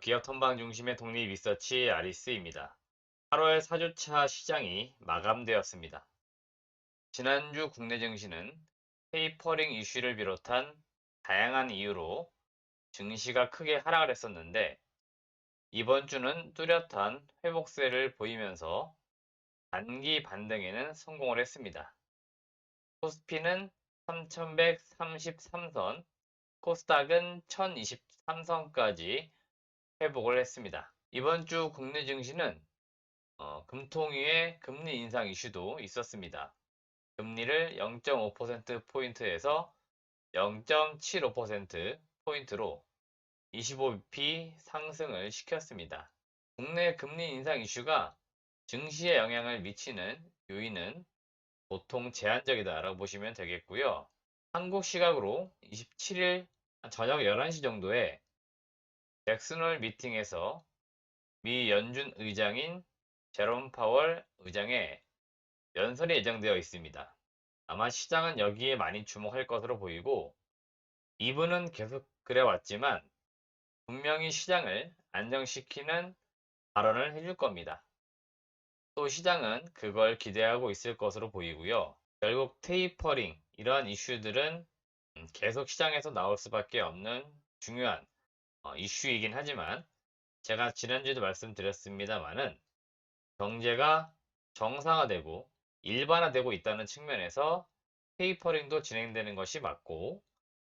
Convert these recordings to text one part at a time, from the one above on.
기업 턴방 중심의 독립 리서치 아리스입니다. 8월 4주차 시장이 마감되었습니다. 지난주 국내 증시는 페이퍼링 이슈를 비롯한 다양한 이유로 증시가 크게 하락을 했었는데 이번 주는 뚜렷한 회복세를 보이면서 단기 반등에는 성공을 했습니다. 코스피는 3133선, 코스닥은 1023선까지 회복을 했습니다. 이번 주 국내 증시는 어, 금통위의 금리 인상 이슈도 있었습니다. 금리를 0.5%포인트에서 0.75%포인트로 25bp 상승을 시켰습니다. 국내 금리 인상 이슈가 증시에 영향을 미치는 요인은 보통 제한적이다라고 보시면 되겠고요. 한국 시각으로 27일 저녁 11시 정도에 잭슨홀 미팅에서 미 연준 의장인 제롬 파월 의장의 연설이 예정되어 있습니다. 아마 시장은 여기에 많이 주목할 것으로 보이고 이분은 계속 그래왔지만 분명히 시장을 안정시키는 발언을 해줄 겁니다. 또 시장은 그걸 기대하고 있을 것으로 보이고요. 결국 테이퍼링 이러한 이슈들은 계속 시장에서 나올 수밖에 없는 중요한 어, 이슈이긴 하지만 제가 지난주에도 말씀드렸습니다만은 경제가 정상화되고 일반화되고 있다는 측면에서 테이퍼링도 진행되는 것이 맞고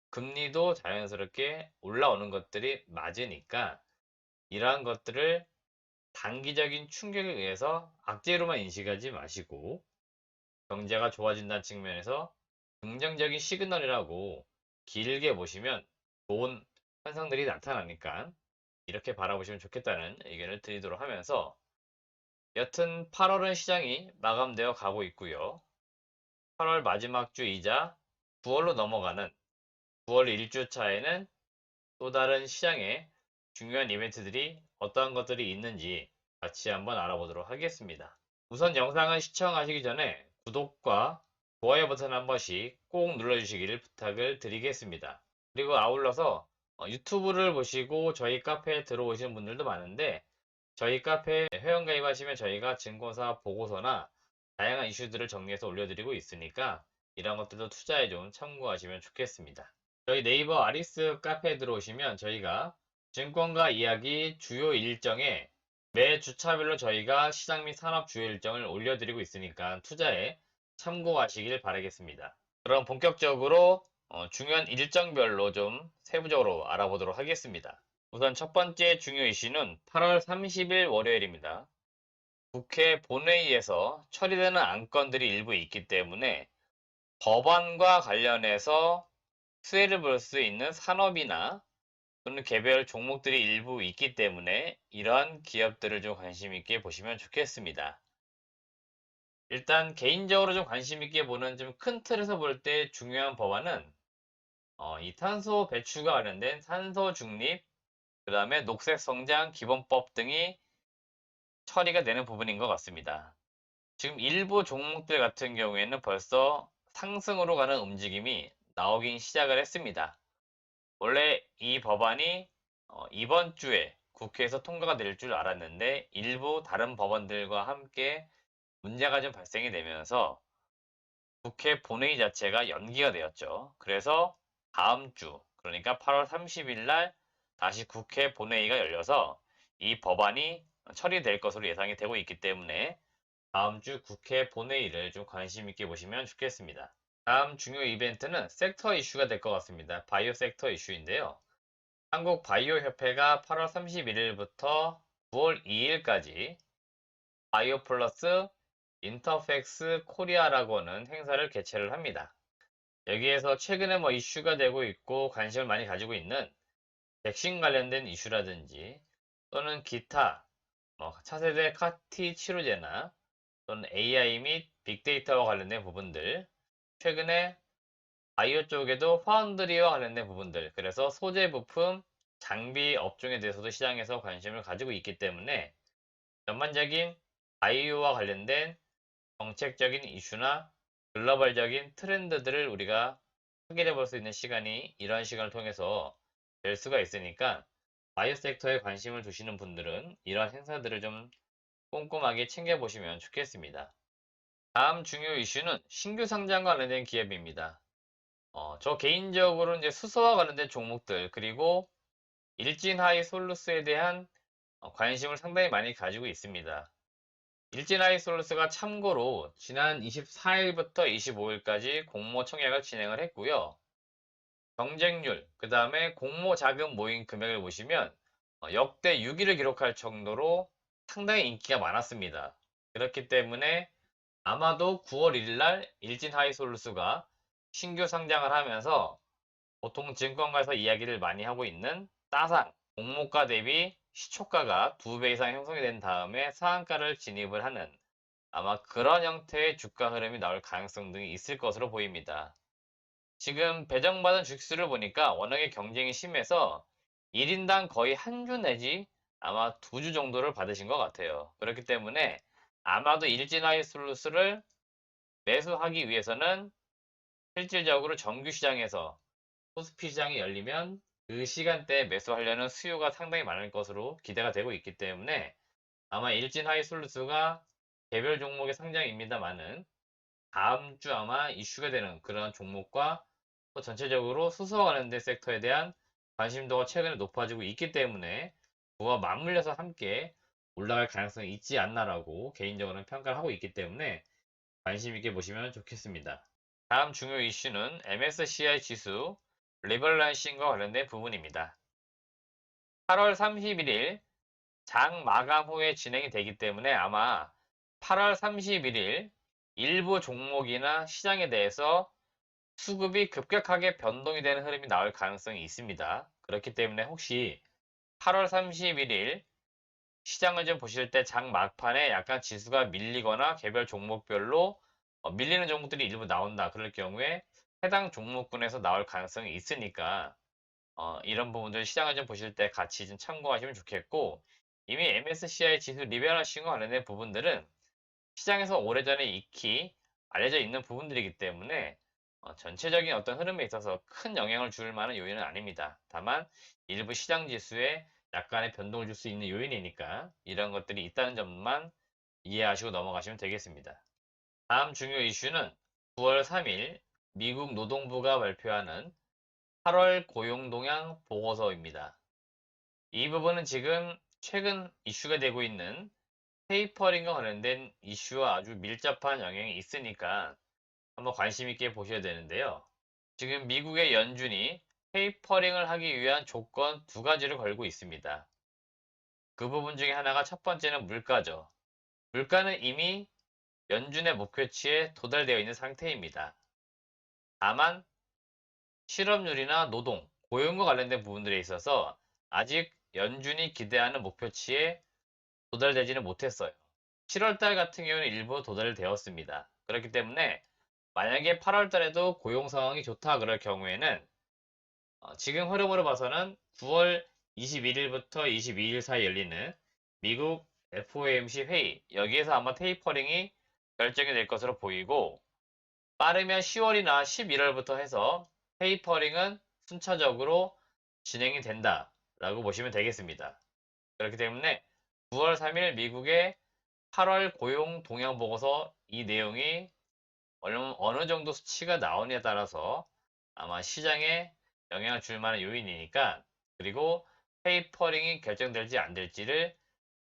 금리도 자연스럽게 올라오는 것들이 맞으니까 이러한 것들을 단기적인 충격에 의해서 악재로만 인식하지 마시고 경제가 좋아진다는 측면에서 긍정적인 시그널이라고 길게 보시면 좋은 현상들이 나타나니까 이렇게 바라보시면 좋겠다는 의견을 드리도록 하면서 여튼 8월은 시장이 마감되어 가고 있고요. 8월 마지막 주이자 9월로 넘어가는 9월 1주차에는 또 다른 시장의 중요한 이벤트들이 어떠한 것들이 있는지 같이 한번 알아보도록 하겠습니다. 우선 영상을 시청하시기 전에 구독과 좋아요 버튼 한 번씩 꼭 눌러주시기를 부탁을 드리겠습니다. 그리고 아울러서 어, 유튜브를 보시고 저희 카페에 들어오시는 분들도 많은데 저희 카페에 회원 가입하시면 저희가 증권사 보고서나 다양한 이슈들을 정리해서 올려드리고 있으니까 이런 것들도 투자에 좀 참고하시면 좋겠습니다. 저희 네이버 아리스 카페에 들어오시면 저희가 증권가 이야기 주요 일정에 매 주차별로 저희가 시장 및 산업 주요 일정을 올려드리고 있으니까 투자에 참고하시길 바라겠습니다. 그럼 본격적으로 어, 중요한 일정별로 좀 세부적으로 알아보도록 하겠습니다. 우선 첫 번째 중요 이슈는 8월 30일 월요일입니다. 국회 본회의에서 처리되는 안건들이 일부 있기 때문에 법안과 관련해서 수혜를 볼 수 있는 산업이나 또는 개별 종목들이 일부 있기 때문에 이러한 기업들을 좀 관심 있게 보시면 좋겠습니다. 일단 개인적으로 좀 관심 있게 보는 좀 큰 틀에서 볼 때 중요한 법안은 어, 이 탄소 배출과 관련된 탄소 중립, 그 다음에 녹색 성장 기본법 등이 처리가 되는 부분인 것 같습니다. 지금 일부 종목들 같은 경우에는 벌써 상승으로 가는 움직임이 나오긴 시작을 했습니다. 원래 이 법안이 어, 이번 주에 국회에서 통과가 될 줄 알았는데 일부 다른 법안들과 함께 문제가 좀 발생이 되면서 국회 본회의 자체가 연기가 되었죠. 그래서 다음 주, 그러니까 8월 30일 날 다시 국회 본회의가 열려서 이 법안이 처리될 것으로 예상이 되고 있기 때문에 다음 주 국회 본회의를 좀 관심 있게 보시면 좋겠습니다. 다음 중요 이벤트는 섹터 이슈가 될 것 같습니다. 바이오 섹터 이슈인데요. 한국 바이오 협회가 8월 31일부터 9월 2일까지 바이오 플러스 인터팩스 코리아라고 하는 행사를 개최를 합니다. 여기에서 최근에 뭐 이슈가 되고 있고 관심을 많이 가지고 있는 백신 관련된 이슈라든지 또는 기타 뭐 차세대 카티 치료제나 또는 AI 및 빅데이터와 관련된 부분들 최근에 바이오 쪽에도 파운드리와 관련된 부분들 그래서 소재 부품 장비 업종에 대해서도 시장에서 관심을 가지고 있기 때문에 전반적인 바이오와 관련된 정책적인 이슈나 글로벌적인 트렌드들을 우리가 확인해 볼 수 있는 시간이 이런 시간을 통해서 될 수가 있으니까 바이오 섹터에 관심을 두시는 분들은 이러한 행사들을 좀 꼼꼼하게 챙겨보시면 좋겠습니다. 다음 중요 이슈는 신규 상장과 관련된 기업입니다. 어, 저 개인적으로 이제 수소와 관련된 종목들 그리고 일진 하이 솔루스에 대한 어, 관심을 상당히 많이 가지고 있습니다. 일진 하이 솔루스가 참고로 지난 24일부터 25일까지 공모 청약을 진행을 했고요. 경쟁률, 그 다음에 공모 자금 모임 금액을 보시면 어, 역대 6위를 기록할 정도로 상당히 인기가 많았습니다. 그렇기 때문에 아마도 9월 1일 날 일진 하이솔루스가 신규 상장을 하면서 보통 증권가에서 이야기를 많이 하고 있는 따상, 공모가 대비 시초가가 2배 이상 형성이 된 다음에 상한가를 진입을 하는 아마 그런 형태의 주가 흐름이 나올 가능성 등이 있을 것으로 보입니다. 지금 배정받은 주식수를 보니까 워낙에 경쟁이 심해서 1인당 거의 한 주 내지 아마 두 주 정도를 받으신 것 같아요. 그렇기 때문에 아마도 일진하이솔루스를 매수하기 위해서는 실질적으로 정규 시장에서 코스피 시장이 열리면 그 시간대에 매수하려는 수요가 상당히 많을 것으로 기대가 되고 있기 때문에 아마 일진 하이솔루스가 개별 종목의 상장입니다만은 다음 주 아마 이슈가 되는 그런 종목과 또 전체적으로 수소와 관련된 섹터에 대한 관심도가 최근에 높아지고 있기 때문에 그와 맞물려서 함께 올라갈 가능성이 있지 않나라고 개인적으로는 평가를 하고 있기 때문에 관심 있게 보시면 좋겠습니다. 다음 중요 이슈는 MSCI 지수 리벌런싱과 관련된 부분입니다. 8월 31일 장 마감 후에 진행이 되기 때문에 아마 8월 31일 일부 종목이나 시장에 대해서 수급이 급격하게 변동이 되는 흐름이 나올 가능성이 있습니다. 그렇기 때문에 혹시 8월 31일 시장을 좀 보실 때 장 막판에 약간 지수가 밀리거나 개별 종목별로 어, 밀리는 종목들이 일부 나온다. 그럴 경우에 해당 종목군에서 나올 가능성이 있으니까 어, 이런 부분들 시장을 좀 보실 때 같이 좀 참고하시면 좋겠고 이미 MSCI 지수 리베럴싱과 관련된 부분들은 시장에서 오래전에 익히 알려져 있는 부분들이기 때문에 어, 전체적인 어떤 흐름에 있어서 큰 영향을 줄 만한 요인은 아닙니다. 다만 일부 시장 지수에 약간의 변동을 줄 수 있는 요인이니까 이런 것들이 있다는 점만 이해하시고 넘어가시면 되겠습니다. 다음 중요 이슈는 9월 3일 미국 노동부가 발표하는 8월 고용 동향 보고서입니다. 이 부분은 지금 최근 이슈가 되고 있는 페이퍼링과 관련된 이슈와 아주 밀접한 영향이 있으니까 한번 관심 있게 보셔야 되는데요. 지금 미국의 연준이 페이퍼링을 하기 위한 조건 두 가지를 걸고 있습니다. 그 부분 중에 하나가 첫 번째는 물가죠. 물가는 이미 연준의 목표치에 도달되어 있는 상태입니다. 다만 실업률이나 노동, 고용과 관련된 부분들에 있어서 아직 연준이 기대하는 목표치에 도달되지는 못했어요. 7월달 같은 경우는 일부 도달되었습니다. 그렇기 때문에 만약에 8월달에도 고용 상황이 좋다 그럴 경우에는 어, 지금 흐름으로 봐서는 9월 21일부터 22일 사이 열리는 미국 FOMC 회의 여기에서 아마 테이퍼링이 결정이 될 것으로 보이고 빠르면 10월이나 11월부터 해서 테이퍼링은 순차적으로 진행이 된다 라고 보시면 되겠습니다. 그렇기 때문에 9월 3일 미국의 8월 고용 동향 보고서 이 내용이 어느 정도 수치가 나오냐에 따라서 아마 시장에 영향을 줄 만한 요인이니까 그리고 페이퍼링이 결정될지 안 될지를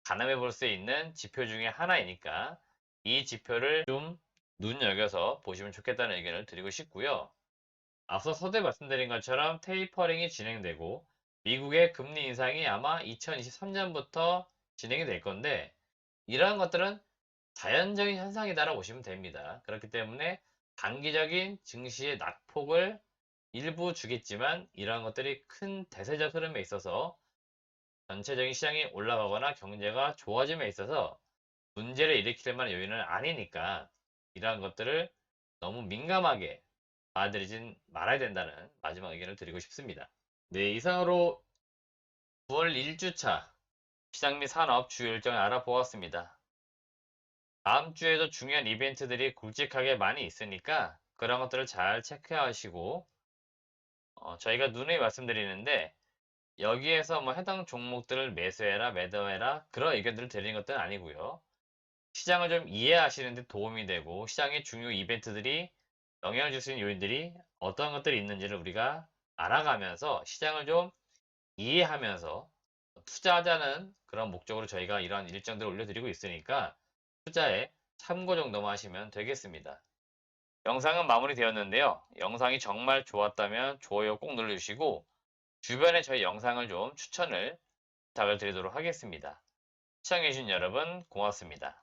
가늠해 볼 수 있는 지표 중에 하나이니까 이 지표를 좀 눈여겨서 보시면 좋겠다는 의견을 드리고 싶고요. 앞서 서두에 말씀드린 것처럼 테이퍼링이 진행되고 미국의 금리 인상이 아마 2023년부터 진행이 될 건데 이러한 것들은 자연적인 현상이다라고 보시면 됩니다. 그렇기 때문에 단기적인 증시의 낙폭을 일부 주겠지만 이러한 것들이 큰 대세적 흐름에 있어서 전체적인 시장이 올라가거나 경제가 좋아짐에 있어서 문제를 일으킬 만한 요인은 아니니까 이러한 것들을 너무 민감하게 받아들이진 말아야 된다는 마지막 의견을 드리고 싶습니다. 네, 이상으로 9월 1주차 시장 및 산업 주요 일정을 알아보았습니다. 다음 주에도 중요한 이벤트들이 굵직하게 많이 있으니까 그런 것들을 잘 체크하시고 어, 저희가 누누이 말씀드리는데 여기에서 뭐 해당 종목들을 매수해라, 매도해라 그런 의견들을 드리는 것들은 아니고요. 시장을 좀 이해하시는 데 도움이 되고 시장의 중요 이벤트들이 영향을 줄 수 있는 요인들이 어떤 것들이 있는지를 우리가 알아가면서 시장을 좀 이해하면서 투자하자는 그런 목적으로 저희가 이러한 일정들을 올려드리고 있으니까 투자에 참고 정도만 하시면 되겠습니다. 영상은 마무리되었는데요. 영상이 정말 좋았다면 좋아요 꼭 눌러주시고 주변에 저희 영상을 좀 추천을 부탁을 드리도록 하겠습니다. 시청해주신 여러분 고맙습니다.